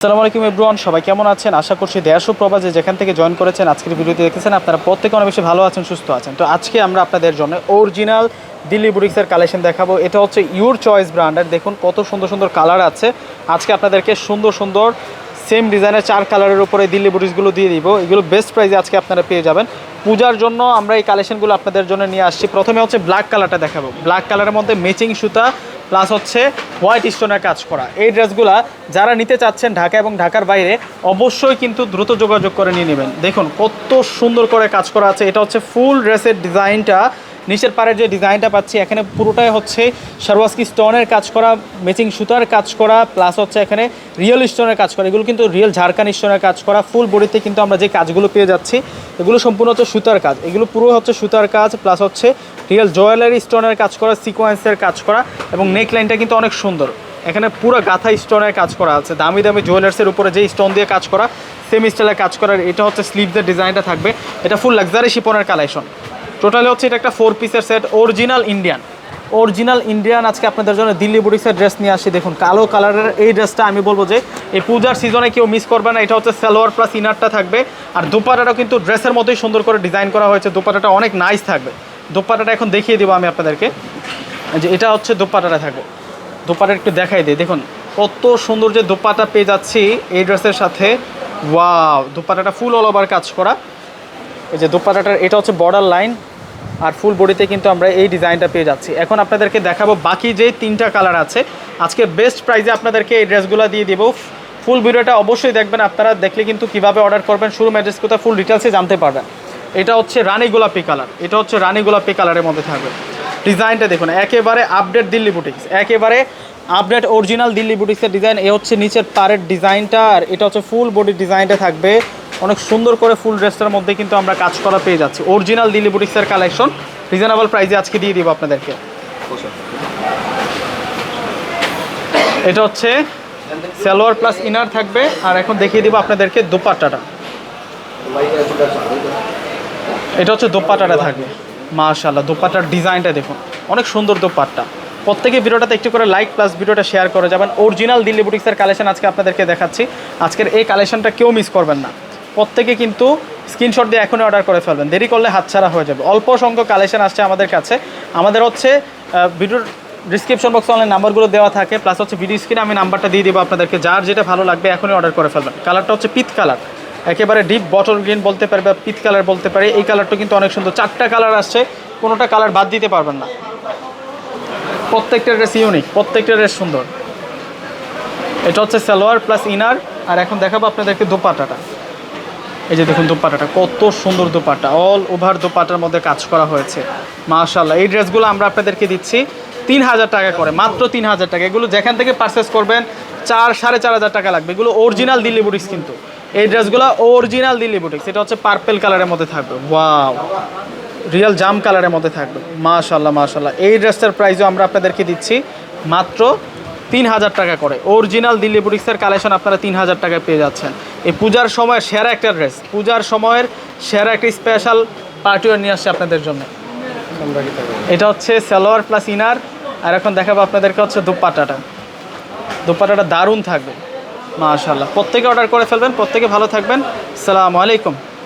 আসসালামু আলাইকুম এব্রুয়ান সবাই কেমন আছেন? আশা করছি দেড়শো প্রবাসে যেখান থেকে জয়েন করেছেন, আজকের ভিডিওতে দেখেছেন, আপনারা প্রত্যেকে অনেক বেশি ভালো আছেন, সুস্থ আছেন। তো আজকে আমরা আপনাদের জন্য অরিজিনাল দিল্লি বুটিক্সের কালেকশন দেখাবো। এটা হচ্ছে ইউর চয়েস ব্র্যান্ডের দেখুন কত সুন্দর সুন্দর কালার আছে। আজকে আপনাদেরকে সুন্দর সুন্দর সেম ডিজাইনের চার কালারের উপরে দিল্লি বুটিসগুলো দিয়ে দিব। এগুলো বেস্ট প্রাইসে আজকে আপনারা পেয়ে যাবেন। পূজার জন্য আমরা এই কালেকশনগুলো আপনাদের জন্য নিয়ে আসছি। প্রথমে হচ্ছে ব্ল্যাক কালারটা দেখাবো। ব্ল্যাক কালারের মধ্যে ম্যাচিং সুতা প্লাস হচ্ছে হোয়াইট স্টোনের কাজ করা। এই ড্রেসগুলা যারা নিতে চাচ্ছেন ঢাকা এবং ঢাকার বাইরে, অবশ্যই কিন্তু দ্রুত যোগাযোগ করে নিয়ে নেবেন। দেখুন, কত সুন্দর করে কাজ করা আছে। এটা হচ্ছে ফুল ড্রেসের ডিজাইনটা নিচের পাড়ের যে ডিজাইনটা পাচ্ছি, এখানে পুরোটাই হচ্ছে সারওয়াস্কি স্টোনের কাজ করা ম্যাচিং সুতার কাজ করা প্লাস হচ্ছে এখানে রিয়েল স্টোনের কাজ করা। এগুলো কিন্তু রিয়েল ঝাড়খান স্টোনের কাজ করা ফুল বডিতে কিন্তু আমরা যে কাজগুলো পেয়ে যাচ্ছি, এগুলো সম্পূর্ণ হচ্ছে সুতার কাজ। এগুলো পুরো হচ্ছে সুতার কাজ প্লাস হচ্ছে রিয়েল জুয়েলারি স্টোনের কাজ করা সিকোয়েন্সের কাজ করা এবং নেক লাইনটা কিন্তু অনেক সুন্দর। এখানে পুরো গাথা স্টোনের কাজ করা আছে, দামি দামি জুয়েলার্সের উপরে যে স্টোন দিয়ে কাজ করা সেম স্টাইলের কাজ করার, এটা হচ্ছে স্লিভসের ডিজাইনটা থাকবে। এটা ফুল লাক্সারি শিপনের কালেকশন টোটালি হচ্ছে এটা একটা ফোর পিসের set original Indian original Indian আজকে আপনাদের জন্য দিল্লি বুটিক্সের ড্রেস নিয়ে আসি। দেখুন, কালো কালারের এই ড্রেসটা আমি বলব যে, এই পূজার সিজনে কেউ মিস করবে না, এটা হচ্ছে সালোয়ার প্লাস ইনারটা থাকবে। আর দুপাটাটাও কিন্তু ড্রেসের মতোই সুন্দর করে ডিজাইন করা হয়েছে। দুপাটাটা অনেক নাইস থাকবে। দুপাটাটা এখন দেখিয়ে দেবো আমি আপনাদেরকে। যে এটা হচ্ছে দুপাটাটা থাকবে। দোপাটা একটু দেখাই দিই। দেখুন, কত সুন্দর যে দোপাটা পেয়ে যাচ্ছি এই ড্রেসের সাথে। ওয়াও দোপাটাটা ফুল অল ওভার কাজ করা। এই যে দোপাটাটার, এটা হচ্ছে বর্ডার লাইন আর ফুল বডিতে কিন্তু আমরা এই ডিজাইনটা পেয়ে যাচ্ছি। এখন আপনাদেরকে দেখাবো বাকি যে তিনটা কালার আছে। আজকে বেস্ট প্রাইসে আপনাদেরকে এই ড্রেসগুলো দিয়ে দিব। ফুল ভিডিওটা অবশ্যই দেখবেন, আপনারা দেখলে কিন্তু কীভাবে অর্ডার করবেন শুরু অ্যাড্রেস কোথায় ফুল ডিটেলসে জানতে পারবেন। এটা হচ্ছে রানী গোলাপি কালার এটা হচ্ছে রানী গোলাপি কালারের মধ্যে থাকবে। ডিজাইনটা দেখুন, একেবারে আপডেট দিল্লি বুটিক্স একেবারে আপডেট অরিজিনাল দিল্লি বুটিক্সের ডিজাইন এ হচ্ছে নিচের পাড়ের ডিজাইনটা আর এটা হচ্ছে ফুল বডির ডিজাইনটা থাকবে। অনেক সুন্দর করে ফুল ড্রেসটার মধ্যে কিন্তু আমরা কাজ করা পেয়ে যাচ্ছি। অরিজিনাল দিল্লি বুটিক্সের কালেকশন রিজনেবল প্রাইসে আজকে দিয়ে দিব আপনাদেরকে। এটা হচ্ছে সালোয়ার প্লাস ইনার থাকবে, আর এখন দেখিয়ে দিব আপনাদেরকে দোপাট্টাটা। এটা হচ্ছে দোপাট্টাটা থাকবে। মাশাল্লাহ দোপাট্টার ডিজাইনটা দেখুন। অনেক সুন্দর দোপাট্টা। প্রত্যেকে ভিডিওটাতে একটু করে লাইক প্লাস ভিডিওটা শেয়ার করে যাবেন। অরিজিনাল দিল্লি বুটিক্সের কালেকশন আজকে আপনাদেরকে দেখাচ্ছি। আজকের এই কালেকশনটা কেউ মিস করবেন না। প্রত্যেকে কিন্তু স্ক্রিনশট দিয়ে এখনই অর্ডার করে ফেলবেন। দেরি করলে হাতছাড়া হয়ে যাবে। অল্প সংখ্যক কালেকশন আসছে আমাদের কাছে। আমাদের হচ্ছে ভিডিওর ডিসক্রিপশন বক্সে অনলাইন নাম্বারগুলো দেওয়া থাকে প্লাস হচ্ছে ভিডিও স্ক্রিনে আমি নাম্বারটা দিয়ে দেবো আপনাদেরকে। যার যেটা ভালো লাগবে, এখনই অর্ডার করে ফেলবেন। কালারটা হচ্ছে পিত কালার একেবারে ডিপ বটল গ্রিন বলতে পারে বা পিত কালার বলতে পারে। এই কালারটা কিন্তু অনেক সুন্দর। চারটা কালার আসছে। কোনোটা কালার বাদ দিতে পারবেন না। প্রত্যেকটা ড্রেস ইউনিক প্রত্যেকটা ড্রেস সুন্দর। এটা হচ্ছে সালোয়ার প্লাস ইনার আর এখন দেখাবো আপনাদেরকে দোপাটাটা। এই যে দেখুন দোপাটাটা কত সুন্দর দোপাটা অল ওভার দোপাটার মধ্যে কাজ করা হয়েছে। মাশাল্লাহ এই ড্রেসগুলো আমরা আপনাদেরকে দিচ্ছি তিন হাজার টাকা করে, মাত্র তিন হাজার টাকা। এগুলো যেখান থেকে পারচেস করবেন, চার, সাড়ে চার হাজার টাকা লাগবে। এগুলো অরিজিনাল দিল্লি বুটিক্স কিন্তু। এই ড্রেসগুলো অরিজিনাল দিল্লি বুটিক্স এটা হচ্ছে পার্পেল কালারের মধ্যে থাকবে। ওয়াও রিয়েল জাম কালারের মধ্যে থাকবে। মাশাল্লাহ মাশাল্লাহ এই ড্রেসটার প্রাইসও আমরা আপনাদেরকে দিচ্ছি মাত্র তিন হাজার টাকা করে। অরিজিনাল দিল্লি বুটিক্সের কালেকশন আপনারা তিন হাজার টাকায় পেয়ে যাচ্ছেন। এই পূজার সময় সেরা একটা ড্রেস পূজার সময়ের সেরা একটা স্পেশাল পার্টিওয়ার নিয়ে আসছে আপনাদের জন্য। এটা হচ্ছে সালোয়ার প্লাস ইনার আর এখন দেখাবো আপনাদেরকে হচ্ছে দুপাটাটা। দুপাটাটা দারুণ থাকবে। মাশাল্লাহ প্রত্যেকে অর্ডার করে ফেলবেন, প্রত্যেকে ভালো থাকবেন। সালামু আলাইকুম।